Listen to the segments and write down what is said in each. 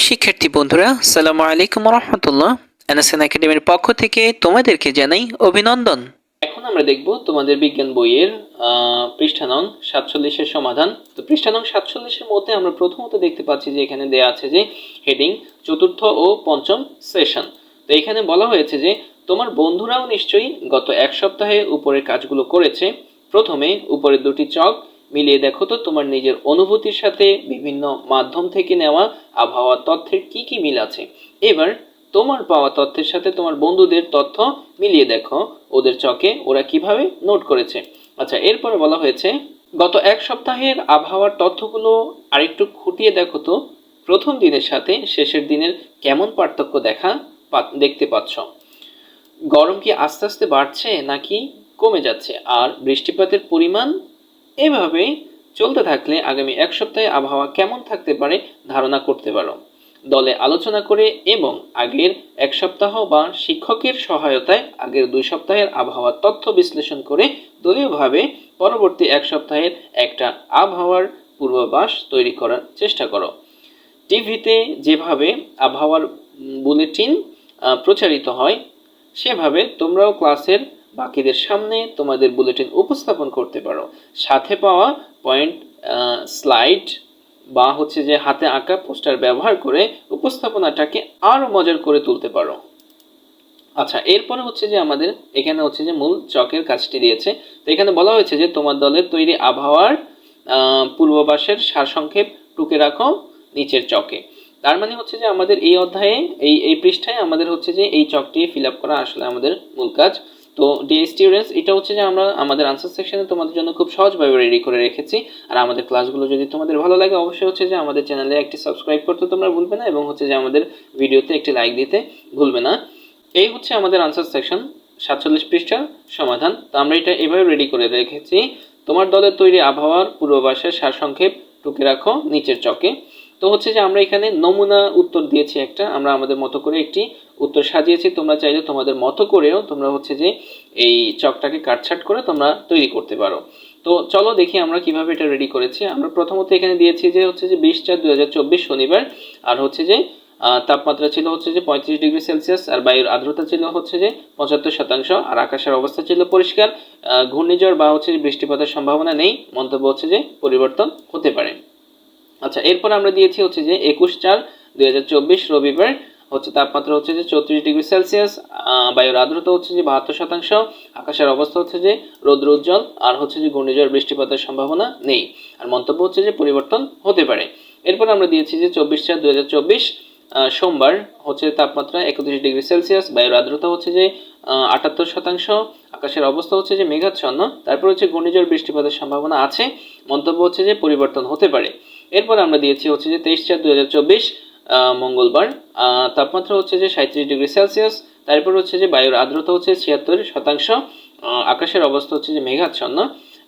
প্রিয় শিক্ষার্থী বন্ধুরা সালামু আলাইকুম রহমতুল্লাহ এনএসএন একাডেমির পক্ষ থেকে তোমাদেরকে জানাই অভিনন্দন। এখন আমরা দেখব তোমাদের বিজ্ঞান বইয়ের আহ, পৃষ্ঠা নং সাতচল্লিশের সমাধান। তো পৃষ্ঠা নং সাতচল্লিশের মধ্যে আমরা প্রথমত দেখতে পাচ্ছি যে এখানে দেয়া আছে যে হেডিং চতুর্থ ও পঞ্চম সেশন। তো এখানে বলা হয়েছে যে তোমার বন্ধুরাও নিশ্চয়ই গত এক সপ্তাহে উপরের কাজগুলো করেছে। প্রথমে উপরের দুটি চক মিলিয়ে দেখো তো, তোমার নিজের অনুভূতির সাথে বিভিন্ন মাধ্যম থেকে নেওয়া আবহাওয়ার তথ্যের কি কি মিল আছে। এবার তোমার পাওয়া তথ্যের সাথে তোমার বন্ধুদের তথ্য মিলিয়ে দেখো, ওদের চকে ওরা কীভাবে নোট করেছে। আচ্ছা এরপরে বলা হয়েছে, গত এক সপ্তাহের আবহাওয়ার তথ্যগুলো আরেকটু খুঁটিয়ে দেখো তো। প্রথম দিনের সাথে শেষের দিনের কেমন পার্থক্য দেখা দেখতে পাচ্ছ? গরম কি আস্তে আস্তে বাড়ছে নাকি কমে যাচ্ছে? আর বৃষ্টিপাতের পরিমাণ এভাবে চলতে থাকলে আগামী এক সপ্তাহে আবহাওয়া কেমন থাকতে পারে ধারণা করতে পারো। দলে আলোচনা করে এবং আগের এক সপ্তাহ বা শিক্ষকের সহায়তায় আগের দুই সপ্তাহের আবহাওয়ার তথ্য বিশ্লেষণ করে দলীয়ভাবে পরবর্তী এক সপ্তাহের একটা আবহাওয়ার পূর্বাভাস তৈরি করার চেষ্টা করো। টিভিতে যেভাবে আবহাওয়ার বুলেটিন প্রচারিত হয়, সেভাবে তোমরাও ক্লাসের বাকিদের সামনে তোমাদের বুলেটিন উপস্থাপন করতে পারো। সাথে পাওয়া পয়েন্ট স্লাইড বা হচ্ছে যে হাতে আঁকা পোস্টার ব্যবহার করে উপস্থাপনাটাকে আরও মজার করে তুলতে পারো। আচ্ছা এরপরে হচ্ছে যে আমাদের এখানে হচ্ছে যে মূল চকের কাজটি দিয়েছে। তো এখানে বলা হয়েছে যে তোমার দলের তৈরি আবহাওয়ার পূর্বাভাসের সারসংক্ষেপ টুকে রাখো নিচের চকে। তার মানে হচ্ছে যে আমাদের এই অধ্যায়ে, এই এই পৃষ্ঠায় আমাদের হচ্ছে যে এই চকটি ফিল আপ করা আসলে আমাদের মূল কাজ। তো ডিএ স্টুডেন্টস এটা হচ্ছে যে আমরা আমাদের আনসার সেকশনে তোমাদের জন্য খুব সহজভাবে রেডি করে রেখেছি। আর আমাদের ক্লাসগুলো যদি তোমাদের ভালো লাগে, অবশ্যই হচ্ছে যে আমাদের চ্যানেলে একটি সাবস্ক্রাইব করতে তোমরা ভুলবে না এবং হচ্ছে যে আমাদের ভিডিওতে একটি লাইক দিতে ভুলবে না। এই হচ্ছে আমাদের আনসার সেকশন সাতচল্লিশ পৃষ্ঠার সমাধান। তো আমরা এটা এভাবে রেডি করে রেখেছি। তোমার দলের তৈরি আবহাওয়ার পূর্বাভাসের সারসংক্ষেপ টুকে রাখো, নিচের চকে। তো হচ্ছে যে আমরা এখানে নমুনা উত্তর দিয়েছি একটা, আমরা আমাদের মতো করে একটি উত্তর সাজিয়েছি। তোমরা চাইলে তোমাদের মতো করেও তোমরা হচ্ছে যে এই চকটাকে কাটছাট করে তোমরা তৈরি করতে পারো। তো চলো দেখি আমরা কীভাবে এটা রেডি করেছি। আমরা প্রথমত এখানে দিয়েছি যে হচ্ছে যে বিশ চার চব্বিশ শনিবার, আর হচ্ছে যে তাপমাত্রা ছিল হচ্ছে যে পঁয়ত্রিশ ডিগ্রি সেলসিয়াস, আর বায়ুর আর্দ্রতা ছিল হচ্ছে যে পঁচাত্তর শতাংশ, আর আকাশের অবস্থা ছিল পরিষ্কার ঘূর্ণিঝড় বা হচ্ছে যে বৃষ্টিপাতের সম্ভাবনা নেই। মন্তব্য হচ্ছে যে পরিবর্তন হতে পারে। আচ্ছা এরপর আমরা দিয়েছি হচ্ছে যে একুশ চার দুই রবিবার। হচ্ছে তাপমাত্রা হচ্ছে যে চৌত্রিশ ডিগ্রি সেলসিয়াস বায়ুর আর্দ্রতা হচ্ছে যে বাহাত্তর শতাংশ, আকাশের অবস্থা হচ্ছে যে রৌদ্র উজ্জ্বল, আর হচ্ছে যে ঘূর্ণিঝড় বৃষ্টিপাতের সম্ভাবনা নেই। আর মন্তব্য হচ্ছে যে পরিবর্তন হতে পারে। এরপর আমরা দিয়েছি যে চব্বিশ চার চব্বিশ সোমবার হচ্ছে তাপমাত্রা একত্রিশ ডিগ্রি সেলসিয়াস, বায়ুর আর্দ্রতা হচ্ছে যে আটাত্তর শতাংশ, আকাশের অবস্থা হচ্ছে যে মেঘাচ্ছন্ন, তারপর হচ্ছে ঘূর্ণিঝড় বৃষ্টিপাতের সম্ভাবনা আছে। মন্তব্য হচ্ছে যে পরিবর্তন হতে পারে। এরপর আমরা দিয়েছি হচ্ছে যে তেইশ চার দুই মঙ্গলবার। তাপমাত্রা হচ্ছে যে সাঁত্রিশ ডিগ্রি সেলসিয়াস। তারপর হচ্ছে যে বায়ুর আর্দ্রতা হচ্ছে ছিয়াত্তর শতাংশ। আকাশের অবস্থা হচ্ছে যে মেঘাচ্ছন্ন।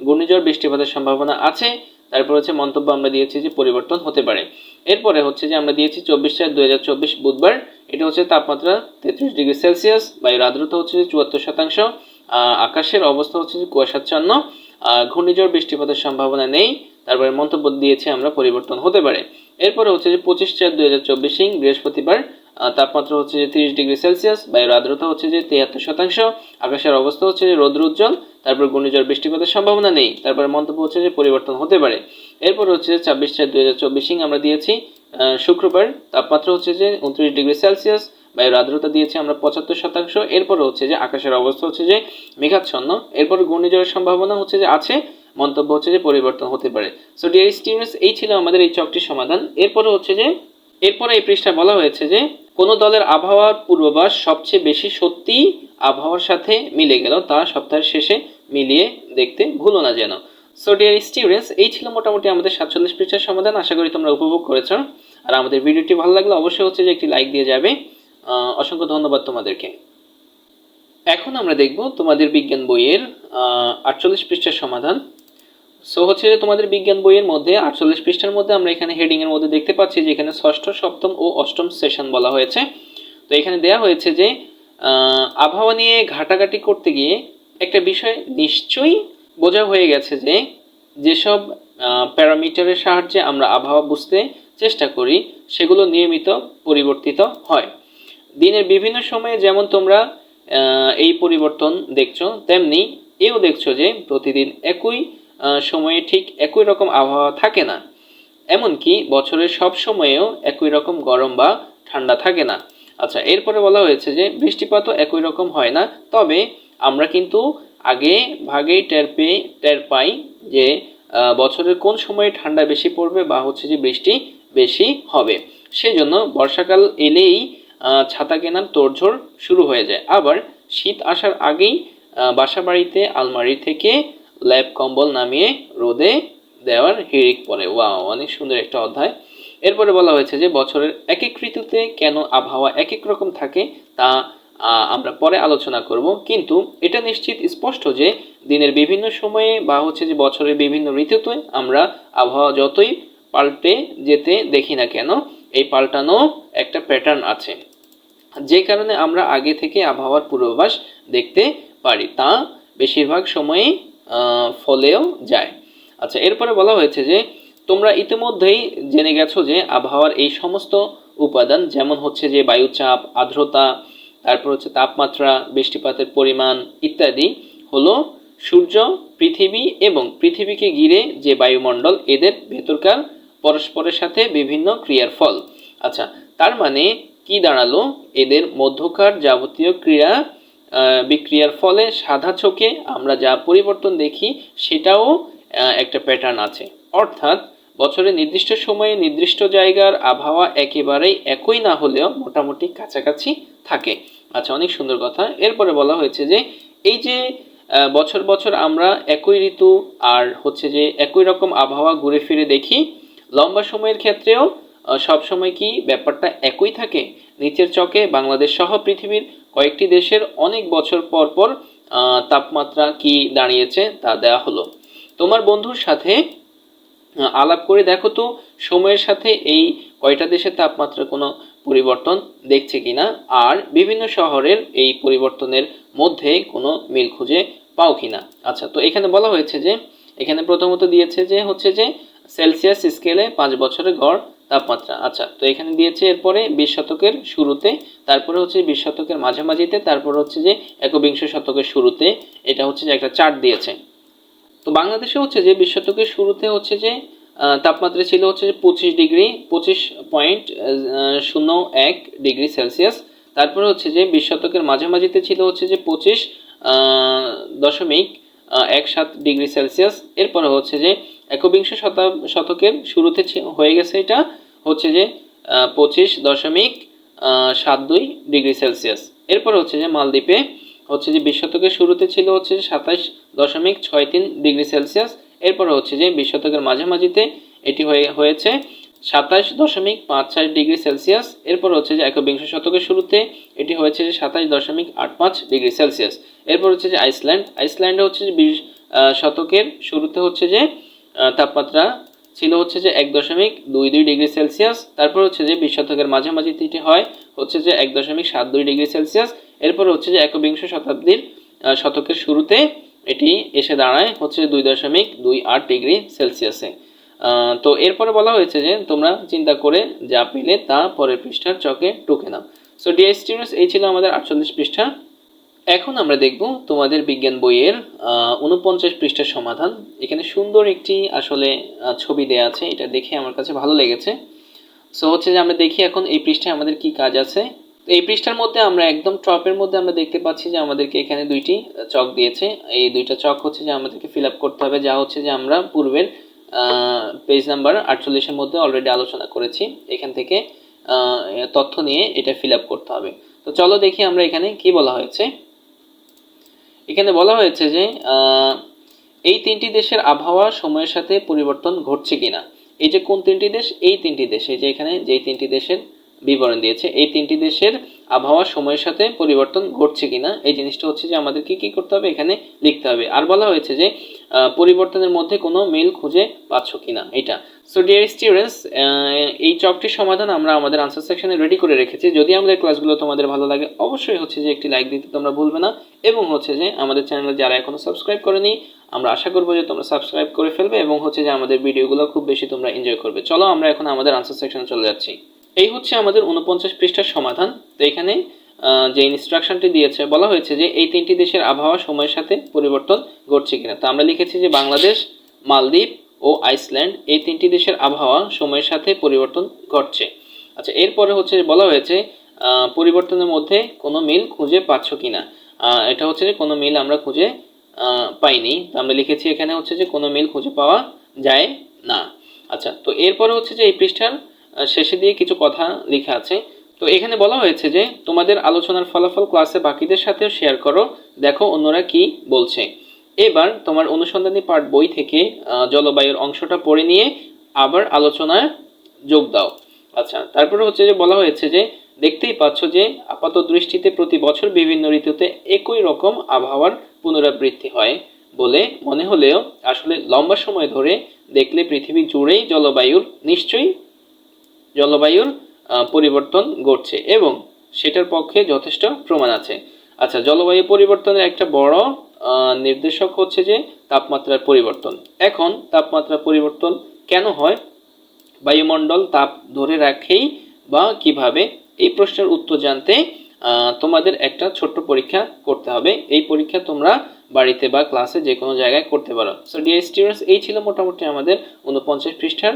ঘূর্ণিঝড়, বৃষ্টিপাতের সম্ভাবনা আছে। তারপর হচ্ছে মন্তব্য আমরা দিয়েছি যে পরিবর্তন হতে পারে। এরপরে হচ্ছে যে আমরা দিয়েছি চব্বিশ চার দুই বুধবার। এটা হচ্ছে তাপমাত্রা তেত্রিশ ডিগ্রি সেলসিয়াস। বায়ুর আর্দ্রতা হচ্ছে যে চুয়াত্তর শতাংশ। আকাশের অবস্থা হচ্ছে যে কুয়াশাচ্ছন্ন। ঘূর্ণিঝড়, বৃষ্টিপাতের সম্ভাবনা নেই। তারপরে মন্তব্য দিয়েছি আমরা পরিবর্তন হতে পারে এরপরে হচ্ছে যে পঁচিশ চার দুই হাজার চব্বিশ সিং বৃহস্পতিবার তাপমাত্রা হচ্ছে যে তিরিশ ডিগ্রি সেলসিয়াস বায়ুর আর্দ্রতা হচ্ছে যে তিয়াত্তর শতাংশ আকাশের অবস্থা হচ্ছে যে রৌদ্র উজ্জ্বল তারপর ঘূর্ণিঝড় বৃষ্টিপাতের সম্ভাবনা নেই তারপরে মন্তব্য হচ্ছে যে পরিবর্তন হতে পারে এরপর হচ্ছে ছাব্বিশ চার দুই হাজার চব্বিশ আমরা দিয়েছি শুক্রবার তাপমাত্রা হচ্ছে যে উনত্রিশ ডিগ্রি সেলসিয়াস বায়ুর আর্দ্রতা দিয়েছি আমরা পঁচাত্তর শতাংশ এরপরে হচ্ছে যে আকাশের অবস্থা হচ্ছে যে মেঘাচ্ছন্ন এরপর ঘূর্ণিঝড়ের সম্ভাবনা হচ্ছে যে আছে মন্তব্য হচ্ছে যে পরিবর্তন হতে পারে। সো ডিয়ার স্টুডেন্টস এই ছিল আমাদের এই চকটির সমাধান। এরপরে হচ্ছে যে, এরপরে এই পৃষ্ঠা বলা হয়েছে যে, কোন দলের আবহাওয়ার পূর্বাভাস সবচেয়ে বেশি সত্যি আবহাওয়ার সাথে মিলে গেল তা সপ্তাহের শেষে মিলিয়ে দেখতে ভুলো না যেন। সো ডিয়ার স্টুডেন্টস এই ছিল মোটামুটি আমাদের সাতচল্লিশ পৃষ্ঠার সমাধান। আশা করি তোমরা উপভোগ করেছ। আর আমাদের ভিডিওটি ভালো লাগলে অবশ্যই হচ্ছে যে একটি লাইক দিয়ে যাবে। অসংখ্য ধন্যবাদ তোমাদেরকে। এখন আমরা দেখব তোমাদের বিজ্ঞান বইয়ের আটচল্লিশ পৃষ্ঠার সমাধান। সো হচ্ছে তোমাদের বিজ্ঞান বইয়ের মধ্যে আটচল্লিশ পৃষ্ঠার মধ্যে আমরা এখানে হেডিং এর মধ্যে দেখতে পাচ্ছি যে এখানে ষষ্ঠ, সপ্তম ও অষ্টম সেশন বলা হয়েছে। তো এখানে দেয়া হয়েছে যে আবহাওয়া নিয়ে ঘাটাঘাটি করতে গিয়ে একটা বিষয় নিশ্চয়ই বোঝা হয়ে গেছে যে, যেসব প্যারামিটারের সাহায্যে আমরা আবহাওয়া বুঝতে চেষ্টা করি, সেগুলো নিয়মিত পরিবর্তিত হয়। দিনের বিভিন্ন সময়ে যেমন তোমরা এই পরিবর্তন দেখছ, তেমনি এও দেখছ যে প্রতিদিন একই সময়ে ঠিক একই রকম আবহাওয়া থাকে না। এমনকি বছরের সব সময়েও একই রকম গরম বা ঠান্ডা থাকে না। আচ্ছা এরপরে বলা হয়েছে যে বৃষ্টিপাতও একই রকম হয় না। তবে আমরা কিন্তু আগে ভাগেই টের পেয়ে টের পাই যে বছরের কোন সময়ে ঠান্ডা বেশি পড়বে বা হচ্ছে যে বৃষ্টি বেশি হবে। সেই জন্য বর্ষাকাল এলেই ছাতা কেনার তোড়ঝোড় শুরু হয়ে যায়। আবার শীত আসার আগেই আহ, বাসা বাড়িতে আলমারি থেকে ল্যাব কম্বল নামিয়ে রোদে দেওয়ার হিড়িক পড়ে ওয়াও অনেক সুন্দর একটা অধ্যায়। এরপরে বলা হয়েছে যে বছরের এক এক ঋতুতে কেন আবহাওয়া এক এক রকম থাকে তা আমরা পরে আলোচনা করব। কিন্তু এটা নিশ্চিত স্পষ্ট যে দিনের বিভিন্ন সময়ে বা হচ্ছে যে বছরের বিভিন্ন ঋতুতে আমরা আবহাওয়া যতই পাল্টে যেতে দেখি না কেন এই পাল্টানো একটা প্যাটার্ন আছে। যে কারণে আমরা আগে থেকে আবহাওয়ার পূর্বাভাস দেখতে পারি। তা বেশিরভাগ সময়ে আহ, ফলেও যায়। আচ্ছা এরপরে বলা হয়েছে যে, তোমরা ইতিমধ্যেই জেনে গেছো যে, আবহাওয়ার এই সমস্ত উপাদান, যেমন হচ্ছে যে, বায়ুচাপ, আর্দ্রতা, তারপর হচ্ছে তাপমাত্রা, বৃষ্টিপাতের পরিমাণ ইত্যাদি, হলো সূর্য, পৃথিবী এবং পৃথিবীকে ঘিরে যে বায়ুমণ্ডল, এদের ভেতরকার পরস্পরের সাথে বিভিন্ন ক্রিয়ার ফল আচ্ছা তার মানে কি দাঁড়াল? এদের মধ্যকার যাবতীয় ক্রিয়া বিক্রিয়ার ফলে সাদা চোখে আমরা যা পরিবর্তন দেখি, সেটাও একটা প্যাটার্ন আছে। অর্থাৎ, বছরের নির্দিষ্ট সময়ে নির্দিষ্ট জায়গার আবহাওয়া একেবারেই একই না হলেও মোটামুটি কাছাকাছি থাকে। আচ্ছা অনেক সুন্দর কথা। এরপরে বলা হয়েছে যে, এই যে বছর বছর আমরা একই ঋতু আর হচ্ছে যে, একই রকম আবহাওয়া ঘুরে ফিরে দেখি, লম্বা সময়ের ক্ষেত্রেও সব সময় কি ব্যাপারটা একই থাকে? নিচের চকে বাংলাদেশ সহ পৃথিবীর কয়েকটি দেশের অনেক বছর পর পর তাপমাত্রা কি দাঁড়িয়েছে তা দেওয়া হলো। তোমার বন্ধুর সাথে আলাপ করে দেখো তো, সময়ের সাথে এই কয়টা দেশের তাপমাত্রা কোনো পরিবর্তন দেখছে কিনা? আর বিভিন্ন শহরের এই পরিবর্তনের মধ্যে কোনো মিল খুঁজে পাও কিনা? আচ্ছা তো এখানে বলা হয়েছে যে, এখানে প্রথমত দিয়েছে যে হচ্ছে যে, সেলসিয়াস স্কেলে পাঁচ বছরের গড় তাপমাত্রা। আচ্ছা তো এখানে দিয়েছে এরপরে বিশ শতকের শুরুতে, তারপরে হচ্ছে বিশ শতকের মাঝামাঝিতে, তারপর হচ্ছে যে একবিংশ শতকের শুরুতে, এটা হচ্ছে যে একটা চার্ট দিয়েছে। তো বাংলাদেশে হচ্ছে যে বিশ শতকের শুরুতে হচ্ছে যে তাপমাত্রা ছিল হচ্ছে যে পঁচিশ ডিগ্রি, পঁচিশ পয়েন্ট শূন্য এক ডিগ্রি সেলসিয়াস। তারপরে হচ্ছে যে বিশ শতকের মাঝামাঝিতে ছিল হচ্ছে যে পঁচিশ দশমিক এক সাত ডিগ্রি সেলসিয়াস। এরপরে হচ্ছে যে একবিংশ শতা- শতকের শুরুতে হয়ে গেছে এটা। হচ্ছে যে পঁচিশ দশমিক সাত দুই ডিগ্রি সেলসিয়াস। এরপর হচ্ছে যে মালদ্বীপে হচ্ছে যে বিশ শতকের শুরুতে ছিল হচ্ছে যে সাতাশ দশমিক ছয় তিন ডিগ্রি সেলসিয়াস। এরপর হচ্ছে যে বিশ শতকের মাঝামাঝিতে এটি হয়ে, হয়েছে। সাতাশ দশমিক পাঁচ চার ডিগ্রি সেলসিয়াস। এরপর হচ্ছে যে একবিংশ শতকের শুরুতে এটি হয়েছে যে সাতাশ দশমিক আট পাঁচ ডিগ্রি সেলসিয়াস। এরপর হচ্ছে যে আইসল্যান্ড। আইসল্যান্ডে হচ্ছে যে বিশ শতকের শুরুতে হচ্ছে যে তাপমাত্রা ছিল হচ্ছে যে এক দশমিক দুই দুই ডিগ্রি সেলসিয়াস। তারপর হচ্ছে যে বিশ শতকের মাঝামাঝি এটি হয় হচ্ছে যে এক দশমিক সাত দুই ডিগ্রি সেলসিয়াস। এরপর হচ্ছে যে একবিংশ শতাব্দীর শতকের শুরুতে এটি এসে দাঁড়ায় হচ্ছে দুই দশমিক দুই আট ডিগ্রি সেলসিয়াসে। তো এরপরে বলা হয়েছে যে তোমরা চিন্তা করে যা পেলে তা পরের পৃষ্ঠার চকে টুকে নাও। সো ডিয়ার স্টুডেন্টস এই ছিল আমাদের আটচল্লিশ পৃষ্ঠা। এখন আমরা দেখব তোমাদের বিজ্ঞান বইয়ের উনপঞ্চাশ পৃষ্ঠার সমাধান। এখানে সুন্দর একটি আসলে ছবি দেয়া আছে। এটা দেখে আমার কাছে ভালো লেগেছে। সো হচ্ছে যে আমরা দেখি এখন এই পৃষ্ঠায় আমাদের কি কাজ আছে। এই পৃষ্ঠার মধ্যে আমরা একদম টপের মধ্যে আমরা দেখতে পাচ্ছি যে আমাদেরকে এখানে দুইটি চক দিয়েছে। এই দুইটা চক হচ্ছে যে আমাদেরকে ফিল আপ করতে হবে। যা হচ্ছে যে আমরা পূর্বের পেজ নাম্বার আটচল্লিশের মধ্যে অলরেডি আলোচনা করেছি। এখান থেকে তথ্য নিয়ে এটা ফিল করতে হবে। তো চলো দেখি আমরা এখানে কি বলা হয়েছে। এখানে বলা হয়েছে যে এই তিনটি দেশের আবহাওয়া সময়ের সাথে পরিবর্তন ঘটছে কিনা। এই যে কোন তিনটি দেশ, এই তিনটি দেশ। যে এখানে যেই তিনটি দেশের বিবরণ দিয়েছে। এই তিনটি দেশের আবহাওয়া সময়ের সাথে পরিবর্তন ঘটছে কিনা, এই জিনিসটা হচ্ছে যে আমাদেরকে কি করতে হবে এখানে লিখতে হবে। আর বলা হয়েছে যে পরিবর্তনের মধ্যে কোনো মেল খুঁজে পাচ্ছ কিনা, এটা। সো ডিয়ার স্টুডেন্টস এই চকটির সমাধান আমরা আমাদের আনসার সেকশনে রেডি করে রেখেছি। যদি আমাদের ক্লাসগুলো তোমাদের ভালো লাগে, অবশ্যই হচ্ছে যে একটি লাইক দিতে তোমরা ভুলবে না। এবং হচ্ছে যে আমাদের চ্যানেল যারা এখনও সাবস্ক্রাইব করেনি, আমরা আশা করব যে তোমরা সাবস্ক্রাইব করে ফেলবে এবং হচ্ছে যে আমাদের ভিডিওগুলো খুব বেশি তোমরা এনজয় করবে। চলো আমরা এখন আমাদের আনসার সেকশনে চলে যাচ্ছি। এই হচ্ছে আমাদের উনপঞ্চাশ পৃষ্ঠার সমাধান। তো এখানে যে ইনস্ট্রাকশনটি দিয়েছে, বলা হয়েছে যে এই তিনটি দেশের আবহাওয়া সময়ের সাথে পরিবর্তন ঘটছে কিনা। তো আমরা লিখেছি যে বাংলাদেশ, মালদ্বীপ ও আইসল্যান্ড এই তিনটি দেশের আবহাওয়া সময়ের সাথে পরিবর্তন ঘটছে। আচ্ছা এরপরে হচ্ছে বলা হয়েছে পরিবর্তনের মধ্যে কোনো মিল খুঁজে পাচ্ছ কিনা? এটা হচ্ছে যে কোনো মিল আমরা খুঁজে পাইনি। তো আমরা লিখেছি এখানে হচ্ছে যে কোনো মিল খুঁজে পাওয়া যায় না। আচ্ছা তো এরপরে হচ্ছে যে এই পৃষ্ঠার শেষে দিয়ে কিছু কথা লেখা আছে। তো এখানে বলা হয়েছে যে, তোমাদের আলোচনার ফলাফল ক্লাসে বাকিদের সাথেও শেয়ার করো। দেখো অন্যরা কি বলছে। এবার তোমার অনুসন্ধানী পাঠ বই থেকে জলবায়ুর অংশটা পড়ে নিয়ে আবার আলোচনায় যোগ দাও। আচ্ছা তারপরে হচ্ছে যে বলা হয়েছে যে, দেখতেই পাচ্ছ যে, আপাত দৃষ্টিতে প্রতি বছর বিভিন্ন ঋতুতে একই রকম আবহাওয়ার পুনরাবৃত্তি হয় বলে মনে হলেও আসলে লম্বা সময় ধরে দেখলে পৃথিবী জুড়েই জলবায়ুর নিশ্চয়ই জলবায়ুর পরিবর্তন ঘটছে এবং সেটার পক্ষে যথেষ্ট প্রমাণ আছে। আচ্ছা জলবায়ু পরিবর্তনের একটা বড় নির্দেশক হচ্ছে যে তাপমাত্রার পরিবর্তন। এখন তাপমাত্রা পরিবর্তন কেন হয়? বায়ুমণ্ডল তাপ ধরে রাখেই বা কীভাবে? এই প্রশ্নের উত্তর জানতে তোমাদের একটা ছোট্ট পরীক্ষা করতে হবে। এই পরীক্ষা তোমরা বাড়িতে বা ক্লাসে যে কোনো জায়গায় করতে পারো। সো ডিয়ার স্টুডেন্টস এই ছিল মোটামুটি আমাদের উনপঞ্চাশ পৃষ্ঠার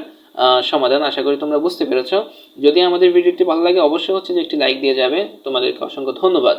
সমাধান। আশা করি তোমরা বুঝতে পেরেছ। যদি আমাদের ভিডিওটি ভালো লাগে, অবশ্যই হচ্ছে যে একটি লাইক দিয়ে যাবে। তোমাদেরকে অসংখ্য ধন্যবাদ।